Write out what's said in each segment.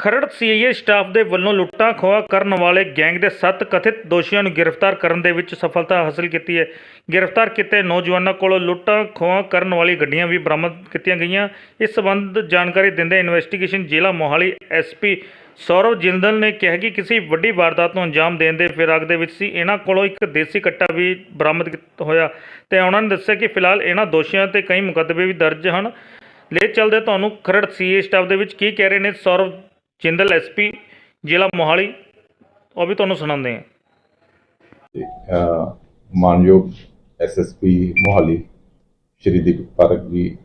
Kharar CIA staff ਦੇ ਵੱਲੋਂ ਲੁੱਟਾਂ ਖੋਹਾਂ ਕਰਨ ਵਾਲੇ ਗੈਂਗ ਦੇ 7 ਕਥਿਤ ਦੋਸ਼ੀਆਂ ਨੂੰ ਗ੍ਰਿਫਤਾਰ ਕਰਨ ਦੇ ਵਿੱਚ ਸਫਲਤਾ ਹਾਸਲ ਕੀਤੀ ਹੈ। ਗ੍ਰਿਫਤਾਰ ਕੀਤੇ ਨੌਜਵਾਨਾਂ ਕੋਲੋਂ ਲੁੱਟਾਂ ਖੋਹਾਂ ਕਰਨ ਵਾਲੀ ਗੱਡੀਆਂ ਵੀ ਬਰਾਮਦ ਕੀਤੀਆਂ ਗਈਆਂ। ਇਸ ਸੰਬੰਧ ਜਾਣਕਾਰੀ ਦਿੰਦੇ ਇਨਵੈਸਟੀਗੇਸ਼ਨ ਜ਼ਿਲ੍ਹਾ ਮੋਹਾਲੀ ਐਸਪੀ ਸੌਰਵ ਜਿੰਦਲ ਨੇ ਕਿਹਾ ਕਿ ਕਿਸੇ ਵੱਡੀ ਵਾਰਦਾਤ ਨੂੰ ਅੰਜਾਮ ਦੇਣ ਦੇ ਫਿਰਾਕ ਦੇ ਵਿੱਚ ਸੀ। ਇਹਨਾਂ ਕੋਲੋਂ ਇੱਕ ਦੇਸੀ ਕੱਟਾ ਵੀ ਬਰਾਮਦ ਹੋਇਆ ਤੇ ਉਹਨਾਂ ਨੇ ਦੱਸਿਆ ਕਿ ਫਿਲਹਾਲ ਇਹਨਾਂ ਦੋਸ਼ੀਆਂ ਤੇ ਕਈ ਮੁਕੱਦਮੇ ਵੀ ਦਰਜ ਹਨ। ਲੈ ਚੱਲਦੇ ਤੁਹਾਨੂੰ ਖਰੜ ਸੀਏ ਸਟਾਫ ਦੇ ਵਿੱਚ ਕੀ ਕਹਿ ਰਹੇ ਨੇ ਸੌਰਵ ਜਿੰਦਲ ਐਸਪੀ ਜ਼ਿਲ੍ਹਾ ਮੋਹਾਲੀ ਉਹ ਵੀ ਤੁਹਾਨੂੰ ਸੁਣਾਉਂਦੇ ਹਾਂ। ਤੇ, ਅਹ, ਮਾਨਯੋਗ ਐਸਐਸਪੀ ਮੋਹਾਲੀ ਸ਼੍ਰੀ ਦੀਪ ਪਾਰਕ ਜੀ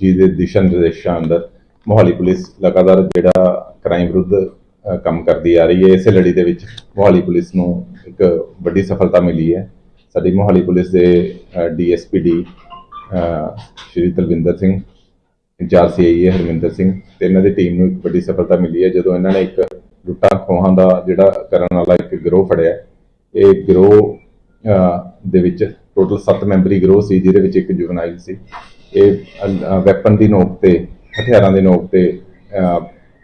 ਜੀ ਦੇ ਦਿਸ਼ਾ ਨਿਰਦੇਸ਼ਾਂ ਅੰਦਰ ਮੋਹਾਲੀ ਪੁਲਿਸ ਲਗਾਤਾਰ ਜਿਹੜਾ ਕ੍ਰਾਈਮ ਵਿਰੁੱਧ ਕੰਮ ਕਰਦੀ ਆ ਰਹੀ ਹੈ ਇਸੇ ਲੜੀ ਦੇ ਵਿੱਚ ਮੋਹਾਲੀ ਪੁਲਿਸ ਨੂੰ ਇੱਕ ਵੱਡੀ ਸਫਲਤਾ ਮਿਲੀ ਹੈ। ਸਾਡੀ ਮੋਹਾਲੀ ਪੁਲਿਸ ਦੇ DSP D Shri Talwinder Singh in charge CIA Harminder Singh ਤੇ ਇਹਨਾਂ ਦੀ ਟੀਮ ਨੂੰ ਇੱਕ ਵੱਡੀ ਸਫਲਤਾ ਮਿਲੀ ਹੈ। ਜਦੋਂ ਇਹਨਾਂ ਨੇ ਇੱਕ ਲੁੱਟਾਂ ਖੋਹਾਂ ਦਾ ਜਿਹੜਾ ਕਰਨ ਵਾਲਾ ਇੱਕ ਗਿਰੋਹ ਫੜਿਆ, ਇਹ ਗਿਰੋਹ ਦੇ ਵਿੱਚ ਟੋਟਲ 7 ਮੈਂਬਰੀ ਗਿਰੋਹ ਸੀ, ਜਿਹਦੇ ਵਿੱਚ ਇੱਕ ਜੁਵਨਾਈਲ ਸੀ। ਇਹ ਵੈਪਨ ਦੀ ਨੋਕ ਤੇ, ਹਥਿਆਰਾਂ ਦੇ ਨੋਕ ਤੇ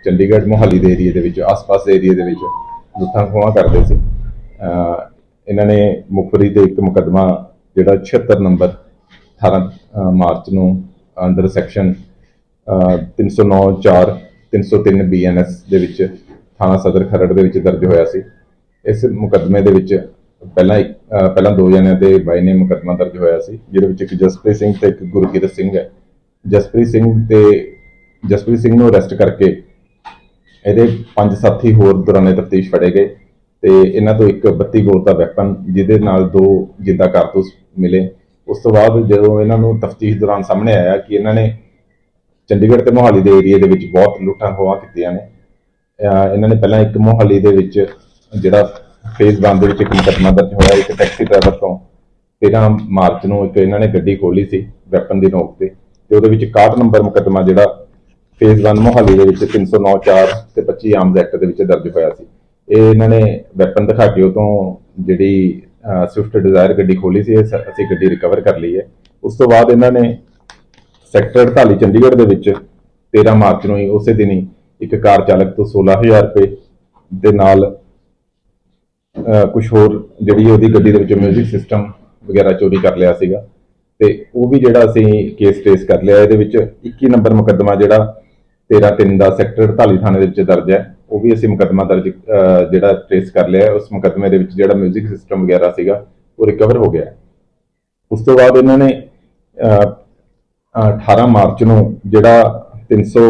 ਚੰਡੀਗੜ੍ਹ ਮੋਹਾਲੀ ਦੇ ਏਰੀਏ ਦੇ ਵਿੱਚ, ਆਸ-ਪਾਸ ਦੇ ਏਰੀਏ ਦੇ ਵਿੱਚ ਲੁੱਟਾਂ ਖੋਹਾਂ ਕਰਦੇ ਸੀ। ਇਹਨਾਂ ਨੇ ਮੁਖਬਰੀ ਦੇ ਇੱਕ ਮੁਕੱਦਮਾ ਜਿਹੜਾ 76 ਨੰਬਰ 18 ਮਾਰਚ ਨੂੰ ਅੰਡਰ ਸੈਕਸ਼ਨ 309 4 303 ਬੀਐਨਐਸ ਦੇ ਵਿੱਚ ਥਾਣਾ ਸਦਰ ਖਰੜ ਦੇ ਵਿੱਚ ਦਰਜ ਹੋਇਆ ਸੀ। ਇਸ ਮੁਕੱਦਮੇ ਦੇ ਵਿੱਚ ਪਹਿਲਾਂ ਇੱਕ ਪਹਿਲਾਂ ਦੋ ਜਣਿਆਂ ਦੇ ਬਾਈ ਨੇ ਮੁਕੱਦਮਾ ਦਰਜ ਹੋਇਆ ਸੀ, ਜਿਹਦੇ ਵਿੱਚ ਇੱਕ ਜਸਪ੍ਰੀਤ ਸਿੰਘ ਤੇ ਇੱਕ ਗੁਰਕੀਰਤ ਸਿੰਘ ਹੈ। ਜਸਪ੍ਰੀਤ ਸਿੰਘ ਤੇ ਜਸਪ੍ਰੀਤ ਸਿੰਘ ਨੂੰ ਅਰੈਸਟ ਕਰਕੇ ਇਹਦੇ ਪੰਜ ਸਾਥੀ ਹੋਰ ਦੌਰਾਨੇ ਤਫਤੀਸ਼ ਫੜੇ ਗਏ ਤੇ ਇਹਨਾਂ ਤੋਂ ਇੱਕ 32 ਬੋਰ ਦਾ ਵੈਪਨ, ਜਿਹਦੇ ਨਾਲ ਦੋ ਜਿੰਦਾ ਕਾਰਤੂਸ ਮਿਲੇ। ਉਸ ਤੋਂ ਬਾਅਦ ਜਦੋਂ ਇਹਨਾਂ ਨੂੰ ਤਫਤੀਸ਼ ਦੌਰਾਨ ਸਾਹਮਣੇ ਆਇਆ ਕਿ ਇਹਨਾਂ ਨੇ ਚੰਡੀਗੜ੍ਹ ਤੇ ਮੋਹਾਲੀ ਦੇ ਏਰੀਆ ਦੇ ਵਿੱਚ ਬਹੁਤ ਲੁੱਟਾਂ ਖੋਹਾਂ ਕੀਤੀਆਂ ਨੇ। ਇਹਨਾਂ ਨੇ ਪਹਿਲਾਂ ਇੱਕ ਮੋਹਾਲੀ ਦੇ ਵਿੱਚ ਜਿਹੜਾ ਫੇਜ਼ 1 ਦੇ ਵਿੱਚ ਇੱਕ ਮੁਕੱਦਮਾ ਦਰਜ ਹੋਇਆ, ਇੱਕ ਟੈਕਸੀ ਡਰਾਈਵਰ ਤੋਂ। 13 ਮਾਰਚ ਨੂੰ ਇੱਕ ਇਹਨਾਂ ਨੇ ਗੱਡੀ ਖੋਲੀ ਸੀ ਵੈਪਨ ਦੀ ਨੋਕ ਤੇ। ਤੇ ਉਹਦੇ ਵਿੱਚ 61 ਨੰਬਰ ਮੁਕੱਦਮਾ ਜਿਹੜਾ ਫੇਜ਼ 1 ਮੋਹਾਲੀ ਦੇ ਵਿੱਚ 309 4 ਤੇ 25 ਆਰਮਜ਼ ਐਕਟ ਦੇ ਵਿੱਚ ਦਰਜ ਹੋਇਆ ਸੀ। ਇਹ ਇਹਨਾਂ ਨੇ ਵੈਪਨ ਦਿਖਾ ਕੇ ਉਹ ਤੋਂ ਜਿਹੜੀ ਸਵਿਫਟ ਡਿਜ਼ਾਇਰ ਗੱਡੀ ਖੋਲੀ ਸੀ, ਇਹ ਸ- ਅਸੀਂ ਗੱਡੀ ਰਿਕਵਰ ਕਰ ਲਈ ਹੈ। ਉਸ ਤੋਂ ਬਾਅਦ ਇਹਨਾਂ ਨੇ ਸੈਕਟਰ 48 ਚੰਡੀਗੜ੍ਹ ਦੇ ਵਿੱਚ 13 ਮਾਰਚ ਨੂੰ ਹੀ ਉਸੇ ਦਿਨ ਹੀ ਇੱਕ ਕਾਰ ਚਾਲਕ ਤੋਂ 16000 ਰੁਪਏ ਦੇ ਨਾਲ ਕੁਝ ਹੋਰ ਜਿਹੜੀ ਉਹਦੀ ਗੱਡੀ ਦੇ ਵਿੱਚ ਮਿਊਜ਼ਿਕ ਸਿਸਟਮ ਵਗੈਰਾ ਚੋਰੀ ਕਰ ਲਿਆ ਸੀਗਾ। ਤੇ ਉਹ ਵੀ ਜਿਹੜਾ ਅਸੀਂ ਕੇਸ ਟ੍ਰੇਸ ਕਰ ਲਿਆ, ਇਹਦੇ ਵਿੱਚ 21 ਨੰਬਰ ਮੁਕੱਦਮਾ ਜਿਹੜਾ 13 3 ਦਾ ਸੈਕਟਰ 48 ਥਾਣੇ ਦੇ ਵਿੱਚ ਦਰਜ ਹੈ। ਉਹ ਵੀ ਅਸੀਂ ਮੁਕੱਦਮਾ ਦਰਜ ਜਿਹੜਾ ਟ੍ਰੇਸ ਕਰ ਲਿਆ ਉਸ ਮੁਕੱਦਮੇ ਦੇ ਵਿੱਚ ਜਿਹੜਾ ਮਿਊਜ਼ਿਕ ਸਿਸਟਮ ਵਗੈਰਾ ਸੀਗਾ, ਉਹ ਰਿਕਵਰ ਹੋ ਗਿਆ ਉਸ ਤੋਂ ਬਾਅਦ ਇਹਨਾਂ ਨੇ 18 ਮਾਰਚ ਨੂੰ ਜਿਹੜਾ 300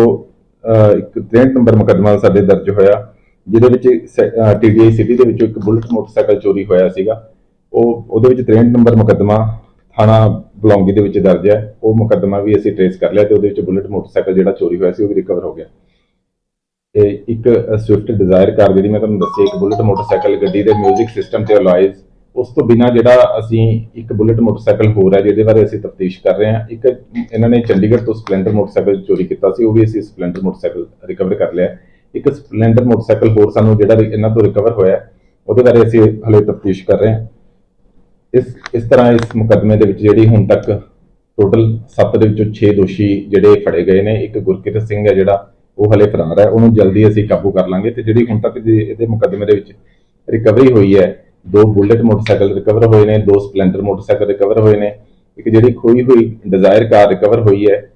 ਅਹ, ਇੱਕ 63 ਨੰਬਰ ਮੁਕੱਦਮਾ ਸਾਡੇ ਦਰਜ ਹੋਇਆ ਜਿਹਦੇ ਵਿੱਚ ਟੀਡੀਆਈ ਸਿਟੀ ਦੇ ਵਿੱਚੋਂ ਇੱਕ ਬੁਲਟ ਮੋਟਰਸਾਈਕਲ ਚੋਰੀ ਹੋਇਆ ਸੀਗਾ। ਉਹ ਉਹਦੇ ਵਿੱਚ 63 ਨੰਬਰ ਮੁਕੱਦਮਾ ਥਾਣਾ ਬਲੌਂਗੀ ਦੇ ਵਿੱਚ ਦਰਜ ਹੈ। ਉਹ ਮੁਕੱਦਮਾ ਵੀ ਅਸੀਂ ਟ੍ਰੇਸ ਕਰ ਲਿਆ ਤੇ ਉਹਦੇ ਵਿੱਚ ਬੁਲਟ ਮੋਟਰਸਾਈਕਲ ਜਿਹੜਾ ਚੋਰੀ ਹੋਇਆ ਸੀ ਉਹ ਵੀ ਰਿਕਵਰ ਹੋ ਗਿਆ। ਇਹ ਇੱਕ ਸਵਿਫਟ ਡਿਜ਼ਾਇਰ ਕਾਰ ਜਿਹੜੀ ਮੈਂ ਤੁਹਾਨੂੰ ਦੱਸੀ ਇੱਕ ਬੁਲਟ ਮੋਟਰਸਾਈਕਲ ਗੱਡੀ ਦੇ 뮤직 ਸਿਸਟਮ ਤੇ ਅਲਾਈਜ਼ ਉਸ ਤੋਂ ਬਿਨਾ ਜਿਹੜਾ ਅਸੀਂ ਇੱਕ ਬੁਲਟ ਮੋਟਰਸਾਈਕਲ ਹੋਰ ਹੈ, ਜਿਹਦੇ ਬਾਰੇ ਅਸੀਂ ਤਫਤੀਸ਼ ਕਰ ਰਹੇ ਹਾਂ, ਇੱਕ ਇਹਨਾਂ ਨੇ ਚੰਡੀਗੜ੍ਹ ਤੋਂ ਸਪਲੈਂਡਰ ਮੋਟਰਸਾਈਕਲ ਚੋਰੀ ਕੀਤਾ ਸੀ, ਉਹ ਵੀ ਅਸੀਂ ਸਪਲੈਂਡਰ ਮੋਟਰਸਾਈਕਲ ਰਿਕਵਰ ਕਰ ਲਿਆ ਇੱਕ ਸਪਲੈਂਡਰ ਮੋਟਰਸਾਈਕਲ ਹੋਰ ਸਾਨੂੰ ਜਿਹੜਾ ਇਹਨਾਂ ਤੋਂ ਰਿਕਵਰ ਹੋਇਆ ਉਹਦੇ ਬਾਰੇ ਅਸੀਂ ਹਲੇ ਤਫਤੀਸ਼ ਕਰ ਰਹੇ ਹਾਂ। ਇਸ ਇਸ ਤਰ੍ਹਾਂ ਇਸ ਮੁਕੱਦਮੇ ਦੇ ਵਿੱਚ ਜਿਹੜੀ ਹੁਣ ਤੱਕ ਟੋਟਲ 7 ਦੇ ਵਿੱਚੋਂ 6 ਦੋਸ਼ੀ ਜਿਹੜੇ ਫੜੇ ਗਏ ਨੇ, ਇੱਕ ਗੁਰਕਿਰਤ ਸਿੰਘ ਹੈ ਜਿਹੜਾ, ਉਹ ਹਲੇ ਫਰਾਰ ਹੈ, ਉਹਨੂੰ ਜਲਦੀ ਅਸੀਂ ਕਾਬੂ ਕਰ ਲਾਂਗੇ ਤੇ ਜਿਹੜੀ ਹੁਣ ਤੱਕ ਇਹਦੇ ਮੁਕੱਦਮੇ ਦੇ ਵਿੱਚ ਰਿਕਵਰੀ ਹੋਈ ਹੈ ਦੋ ਬੁਲੇਟ ਮੋਟਰਸਾਈਕਲ ਰਿਕਵਰ ਹੋਏ ਨੇ, ਦੋ ਸਪਲੈਂਡਰ ਮੋਟਰਸਾਈਕਲ ਰਿਕਵਰ ਹੋਏ ਨੇ, ਇੱਕ ਜਿਹੜੀ ਖੋਈ ਹੋਈ ਡਿਜ਼ਾਇਰ ਕਾਰ ਰਿਕਵਰ ਹੋਈ ਹੈ,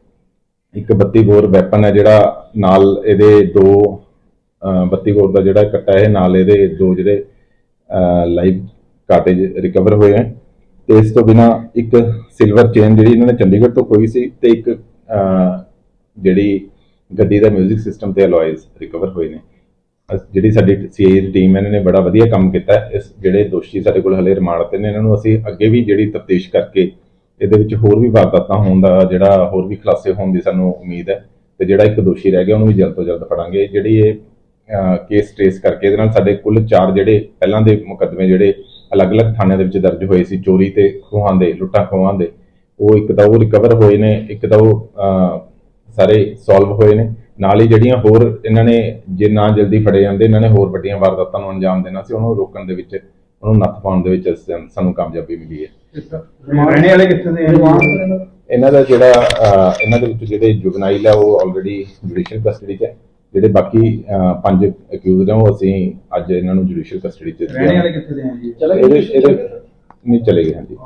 ਇੱਕ 32 ਬੋਰ ਵੈਪਨ ਹੈ ਜਿਹੜਾ ਨਾਲ ਇਹਦੇ ਦੋ, ਅਹ 32 ਬੋਰ ਦਾ ਜਿਹੜਾ ਕੱਟਾ ਹੈ, ਨਾਲ ਇਹਦੇ ਦੋ ਜਿਹੜੇ ਲਾਈਵ ਕਾਟੇਜ ਰਿਕਵਰ ਹੋਏ ਹੈ। ਤੇ ਇਸ ਤੋਂ ਬਿਨਾ ਇੱਕ ਸਿਲਵਰ ਚੇਨ ਜਿਹੜੀ ਇਹਨਾਂ ਨੇ ਚੰਡੀਗੜ੍ਹ ਤੋਂ ਖੋਈ ਸੀ ਤੇ ਇੱਕ ਜਿਹੜੀ ਗੱਡੀ ਦਾ 뮤직 ਸਿਸਟਮ ਤੇ ਅਲੋਇਜ਼ ਰਿਕਵਰ ਹੋਏ ਨੇ। ਜਿਹੜੀ ਸਾਡੀ ਸੀਆਈ ਦੀ ਟੀਮ ਇਹਨਾਂ ਨੇ ਬੜਾ ਵਧੀਆ ਕੰਮ ਕੀਤਾ ਇਸ ਜਿਹੜੇ ਦੋਸ਼ੀ ਸਾਡੇ ਕੋਲ ਹਲੇ ਰਿਮਾਂਡ ਤੇ ਨੇ ਇਹਨਾਂ ਨੂੰ ਅਸੀਂ ਅੱਗੇ ਵੀ ਜਿਹੜੀ ਤਫਤੀਸ਼ ਕਰਕੇ ਇਹਦੇ ਵਿੱਚ ਹੋਰ ਵੀ ਵਾਰਦਾਤਾਂ ਹੋਣ ਦਾ ਜਿਹੜਾ ਹੋਰ ਵੀ ਖੁਲਾਸੇ ਹੋਣ ਦੀ ਸਾਨੂੰ ਉਮੀਦ ਹੈ ਤੇ ਜਿਹੜਾ ਇੱਕ ਦੋਸ਼ੀ ਰਹਿ ਗਿਆ ਉਹਨੂੰ ਵੀ ਜਲਦ ਤੋਂ ਜਲਦ ਫੜਾਂਗੇ। ਜਿਹੜੀ ਇਹ ਕੇਸ ਟ੍ਰੇਸ ਕਰਕੇ ਇਹਦੇ ਨਾਲ ਸਾਡੇ ਕੁੱਲ ਚਾਰ ਜਿਹੜੇ ਪਹਿਲਾਂ ਦੇ ਮੁਕੱਦਮੇ ਜਿਹੜੇ ਅਲੱਗ-ਅਲੱਗ ਥਾਣਿਆਂ ਦੇ ਵਿੱਚ ਦਰਜ ਹੋਏ ਸੀ ਚੋਰੀ ਤੇ ਖੋਹਾਂ ਦੇ ਲੁੱਟਾਂ ਖੋਹਾਂ ਦੇ ਉਹ ਇੱਕ ਤਾਂ ਉਹ ਰਿਕਵਰ ਹੋਏ ਨੇ ਇੱਕ ਤਾਂ ਉਹ ਅਹ, ਸਾਰੇ ਸੋਲਵ ਹੋਏ ਨੇ। ਨਾਲ ਹੀ ਜਿਹੜੀਆਂ ਹੋਰ ਇਹਨਾਂ ਨੇ ਜੇ ਨਾ ਜਲਦੀ ਫੜੇ ਜਾਂਦੇ ਇਹਨਾਂ ਨੇ ਹੋਰ ਵੱਡੀਆਂ ਵਾਰਦਾਤਾਂ ਨੂੰ ਅੰਜਾਮ ਦੇਣਾ ਸੀ ਉਹਨੂੰ ਰੋਕਣ ਦੇ ਵਿੱਚ ਉਹਨੂੰ ਨੱਥ ਪਾਉਣ ਦੇ ਵਿੱਚ ਸਾਨੂੰ- ਕਾਮਯਾਬੀ ਮਿਲੀ ਹੈ। ਰਹਿਣੇ ਵਾਲੇ ਕਿੱਥੇ ਦੇ ਇਹਨਾਂ ਦਾ ਜਿਹੜਾ ਇਹਨਾਂ ਦੇ ਵਿੱਚ ਜਿਹੜੇ ਜੁਗਨਾਈਲ ਹੈ ਉਹ ਆਲਰੇਡੀ ਜੁਡੀਸ਼ੀਅਲ ਕਸਟਡੀ 'ਚ ਹੈ। ਜਿਹੜੇ ਬਾਕੀ ਪੰਜ ਅਕਿਊਜ਼ਡ ਆ ਉਹ ਅਸੀਂ ਅੱਜ ਇਹਨਾਂ ਨੂੰ ਜੁਡੀਸ਼ੀਅਲ ਕਸਟਡੀ 'ਚ ਰਹਿਣੇ। ਵਾਲੇ ਕਿੱਥੇ ਦੇ ਆ ਜੀ? ਇਹਦੇ ਇਹਦੇ ਨਹੀਂ ਚਲੇ ਗਏ ਹਾਂਜੀ।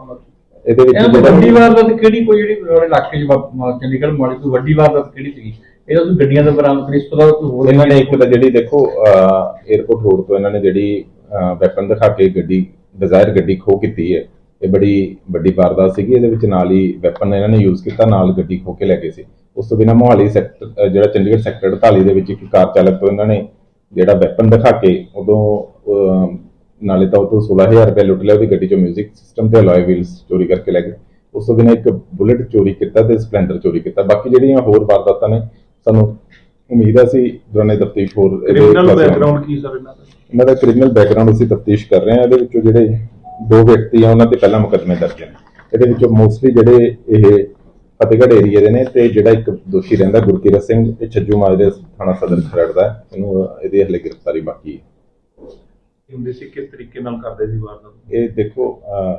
ਇਹਦੇ ਵਿੱਚ ਤੋਂ ਜਿਹੜਾ- ਵੱਡੀ ਵਾਰਦਾਤ ਕਿਹੜੀ? ਕੋਈ ਜਿਹੜੀ ਤੁਹਾਡੇ ਇਲਾਕੇ 'ਚ ਚੰਡੀਗੜ੍ਹ ਮਾੜੀ ਕੋਈ ਵੱਡੀ ਵਾਰਦਾਤ ਕਿਹੜੀ ਸੀਗੀ? ਇਹਦਾ ਤੁਸੀਂ ਗੱਡੀਆਂ ਦਾ ਬਰਾਮਦ ਕਰੀ ਇਸ ਤੋਂ ਕੋਈ ਹੋਰ ਇਹਨਾਂ ਨੇ ਇੱਕ ਤਾਂ ਜਿਹੜੀ ਦੇਖੋ 에어ਪੋਰਟ ਰੋਡ ਤੋਂ ਇਹਨਾਂ ਨੇ ਜਿਹੜੀ ਵੈਪਨ ਦਿਖਾ ਕੇ ਗੱਡੀ ਡਿਜ਼ਾਇਰ ਗੱਡੀ ਖੋ ਕੀਤੀ ਹੈ। ਇਹ ਬੜੀ ਵੱਡੀ ਵਾਰਦਾਤ ਸੀਗੀ ਇਹਦੇ ਵਿੱਚ ਨਾਲ ਹੀ ਵੈਪਨ ਇਹਨਾਂ ਨੇ ਯੂਜ਼ ਕੀਤਾ ਨਾਲ ਗੱਡੀ ਖੋ ਕੇ ਲੈ ਗਏ ਸੀ। ਉਸ ਤੋਂ ਬਿਨਾਂ ਮੋਹਾਲੀ ਸੈਕਟਰ ਜਿਹੜਾ ਚੰਡੀਗੜ੍ਹ ਸੈਕਟਰ 48 ਦੇ ਵਿੱਚ ਇੱਕ ਕਾਰ ਚਾਲਕ ਤੋਂ ਇਹਨਾਂ ਨੇ ਜਿਹੜਾ ਵੈਪਨ ਦਿਖਾ ਕੇ ਉਦੋਂ ਨਾਲੇ ਤਾਂ ਉਹ ਤੋਂ 16000 ਰੁਪਏ ਲੁੱਟ ਲਿਆ ਉਹਦੀ ਗੱਡੀ ਚੋਂ 뮤직 ਸਿਸਟਮ ਤੇ ਅਲੋਏ ਵੀਲਸ ਚੋਰੀ ਕਰਕੇ ਲੈ ਗਏ। ਉਸ ਤੋਂ ਬਿਨਾਂ ਇੱਕ ਬੁਲਟ ਚੋਰੀ ਕੀਤਾ ਤੇ ਸਪਲੈਂਡਰ ਚੋਰੀ ਕੀਤਾ। ਬਾਕੀ ਜਿਹੜੀਆਂ ਹੋਰ ਵਾਰਦਾਤਾਂ ਨੇ ਸਾਨੂੰ ਉਮੀਦ ਹੈ ਸੀ ਦੌਰਾਨੇ ਤਫਤੀਸ਼ ਹੋਰ ਕ੍ਰਿਮੀਨਲ ਬੈਕਗ੍ਰਾਉਂਡ ਕੀ ਸਰ ਇਹਨਾਂ ਦਾ? ਇਹਨਾਂ ਦਾ ਕ੍ਰਿਮੀਨਲ ਬੈਕਗ੍ਰਾਉਂਡ ਅਸੀਂ ਤਫਤੀਸ਼ ਕਰ ਰਹੇ ਹਾਂ। ਇਹਦੇ ਵਿੱਚੋਂ ਜਿਹੜੇ ਦੋ ਵਿਅਕਤੀ ਆ ਉਹਨਾਂ ਤੇ ਪਹਿਲਾਂ ਮੁਕੱਦਮੇ ਦਰਜ ਨੇ। ਇਹਦੇ ਵਿੱਚੋਂ ਮੋਸਟਲੀ ਜਿਹੜੇ ਇਹ ਫਤਿਹਗੜ੍ਹ ਏਰੀਆ ਦੇ ਨੇ ਤੇ ਜਿਹੜਾ ਇੱਕ ਦੋਸ਼ੀ ਰਹਿੰਦਾ ਗੁਰਕੀਰਤ ਸਿੰਘ ਇਹ ਛੱਜੂ ਮਾਜਰੇ ਥਾਣਾ ਸਦਰ ਖਰੜ ਦਾ ਹੈ। ਇਹਨੂੰ ਇਹਦੀ ਹਲੇ ਗ੍ਰਿਫਤਾਰੀ ਬਾਕੀ ਹੈ। ਹੁੰਦੇ ਸੀ? ਕਿਸ ਤਰੀਕੇ ਨਾਲ ਕਰਦੇ ਸੀ ਵਾਰਦਾਤ ਇਹ ਦੇਖੋ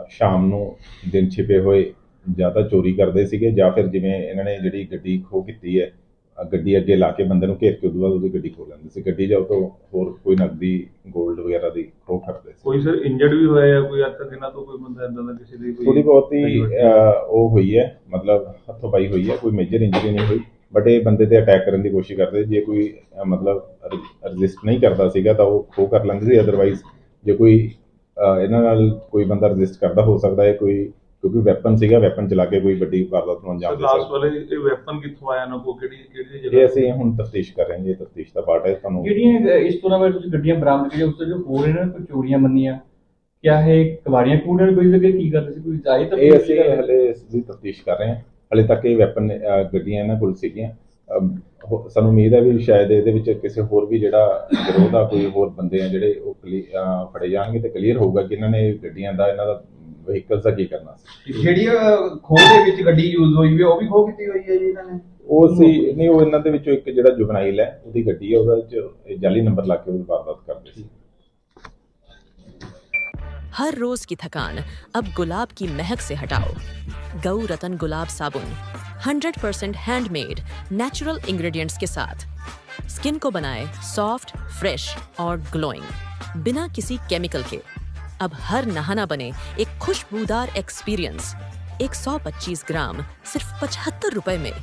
ਸ਼ਾਮ ਨੂੰ ਦਿਨ ਛਿਪੇ ਹੋਏ ਜਾਂ ਤਾਂ ਚੋਰੀ ਕਰਦੇ ਸੀਗੇ ਜਾਂ ਫਿਰ ਜਿਵੇਂ ਇਹਨਾਂ ਨੇ ਜਿਹੜੀ ਗੱਡੀ ਖੋ ਕੀਤੀ ਹੈ ਗੱਡੀ ਅੱਗੇ ਲਾ ਕੇ ਬੰਦੇ ਨੂੰ ਘੇਰ ਕੇ ਉਦੋਂ ਬਾਅਦ ਉਹਦੀ ਗੱਡੀ ਖੋ ਲੈਂਦੇ ਸੀ। ਗੱਡੀ ਜਾਂ ਤੋਂ ਹੋਰ ਕੋਈ ਨਕਦੀ 골ਡ ਵਗੈਰਾ ਦੀ ਖੋ ਕਰਦੇ ਸੀ। ਕੋਈ ਸਰ ਇੰਜਰਡ ਵੀ ਹੋਇਆ ਜਾਂ ਕੋਈ ਅੱਜ ਤੱਕ ਇਹਨਾਂ ਤੋਂ ਕੋਈ ਬੰਦਾ ਇਦਾਂ ਦਾ ਕਿਸੇ ਦੀ ਕੋਈ ਥੋੜੀ ਬਹੁਤ ਹੀ ਉਹ ਹੋਈ ਹੈ ਮਤਲਬ ਹੱਥੋਂ ਪਾਈ ਹੋਈ ਹੈ ਕੋਈ ਮੇਜਰ ਇੰਜਰੀ ਨਹੀਂ ਹੋਈ। ਬਟ ਇਹ ਬੰਦੇ ਤੇ ਅਟੈਕ ਕਰਨ ਦੀ ਕੋਸ਼ਿਸ਼ ਕਰਦੇ ਜੇ ਕੋਈ ਅਹ, ਮਤਲਬ ਰਜਿਸਟ ਨਹੀਂ ਕਰਦਾ ਸੀਗਾ ਤਾਂ ਉਹ ਖੋ ਕਰ ਲੈਂਦੇ ਸੀ ਅਦਰਵਾਈਜ਼ ਜੇ ਕੋਈ ਅਹ, ਇਹਨਾਂ ਨਾਲ ਕੋਈ ਬੰਦਾ ਰਜਿਸਟ ਕਰਦਾ ਹੋ ਸਕਦਾ ਹੈ ਕੋਈ ਕਿਉਂਕਿ ਵੈਪਨ ਸੀਗਾ ਵੈਪਨ ਚਲਾ ਕੇ ਕੋਈ ਵੱਡੀ ਵਾਰਦਾਤ ਨੂੰ ਅੰਜਾਮ ਦੇ ਲਾਸਟ ਸਕਦਾ। ਵਾਲੇ ਇਹ ਵੈਪਨ ਕਿੱਥੋਂ ਆਇਆ ਨਾ ਕੋ ਕਿਹੜੀ ਕਿਹੜੀ ਇਹ ਜਗ੍ਹਾ ਅਸੀਂ ਹੁਣ ਤਫਤੀਸ਼ ਕਰ ਰਹੇ ਹਾਂ ਜੀ ਤਫਤੀਸ਼ ਦਾ ਪਾਰਟ ਹੈ ਤੁਹਾਨੂੰ ਜਿਹੜੀਆਂ ਇਸ ਤੋਂ ਇਲਾਵਾ ਤੁਸੀਂ ਗੱਡੀਆਂ ਬਰਾਮਦ ਕਰੀਆਂ ਉਸ ਤੋਂ ਜੋ ਹੋਰ ਇਹਨਾਂ ਨੇ ਕੋਈ ਚੋਰੀਆਂ ਮੰਨੀਆਂ? ਕਿਆ ਇਹ ਕਵਾੜੀਆਂ ਕੂੜਨ ਕੋਈ ਜਗ੍ਹਾ ਕੀ ਕਰਦੇ ਸੀ? ਕੋਈ ਜਾਇ ਤਾਂ ਇਹ ਅਸੀਂ ਹਲੇ ਇਸ ਦੀ ਤਫਤੀਸ਼ ਕਰ ਰਹੇ ਹਾਂ। ਹਲੇ ਤੱਕ ਇਹ ਵੈਪਨ ਗੱਡੀਆਂ ਇਹਨਾਂ ਕੋਲ ਸੀਗੀਆਂ ਅਮ, ਹੋ- ਸਾਨੂੰ ਉਮੀਦ ਹੈ ਵੀ ਸ਼ਾਇਦ ਇਹਦੇ ਵਿੱਚ ਕਿਸੇ ਹੋਰ ਵੀ ਜਿਹੜਾ ਗਿਰੋਹ ਦਾ ਕੋਈ ਹੋਰ ਬੰਦੇ ਆ ਜਿਹੜੇ ਉਹ ਕਲੀ- ਅਹ, ਫੜੇ ਜਾਣਗੇ ਤੇ ਕਲੀਅਰ ਹੋਊਗਾ ਕਿ ਇਹਨਾਂ ਨੇ ਗੱਡੀਆਂ ਦਾ ਇਹਨਾਂ ਦਾ ਵਹੀਕਲਸ ਦਾ ਕੀ ਕਰਨਾ ਸੀ ਜਿਹੜੀ ਖੋਹ ਦੇ ਵਿੱਚ ਗੱਡੀ ਯੂਜ਼ ਹੋਈ ਵੀ ਉਹ ਵੀ ਖੋਹ ਕੀਤੀ ਹੋਈ ਹੈ ਜੀ ਇਹਨਾਂ ਨੇ ਉਹ ਸੀ ਨਹੀਂ ਉਹ ਇਹਨਾਂ ਦੇ ਵਿੱਚੋਂ ਇੱਕ ਜਿਹੜਾ ਜੁਵਨਾਈਲ ਹੈ ਉਹਦੀ ਗੱਡੀ ਹੈ ਉਹਦਾ ਵਿੱਚ ਇਹ ਜਾਲੀ ਨੰਬਰ ਲਾ ਕੇ ਉਹ ਵਾਰਦਾਤ ਕਰਦੇ ਸੀ हर रोज की थकान अब गुलाब की महक से हटाओ गऊ रतन गुलाब साबुन, 100% परसेंट हैंडमेड नेचुरल इंग्रेडिएंट्स के साथ। स्किन को बनाए सॉफ्ट फ्रेश और ग्लोइंग बिना किसी केमिकल के। अब हर नहाना बने एक खुशबूदार एक्सपीरियंस एक 125 ग्राम सिर्फ़ पचहत्तर रुपए में।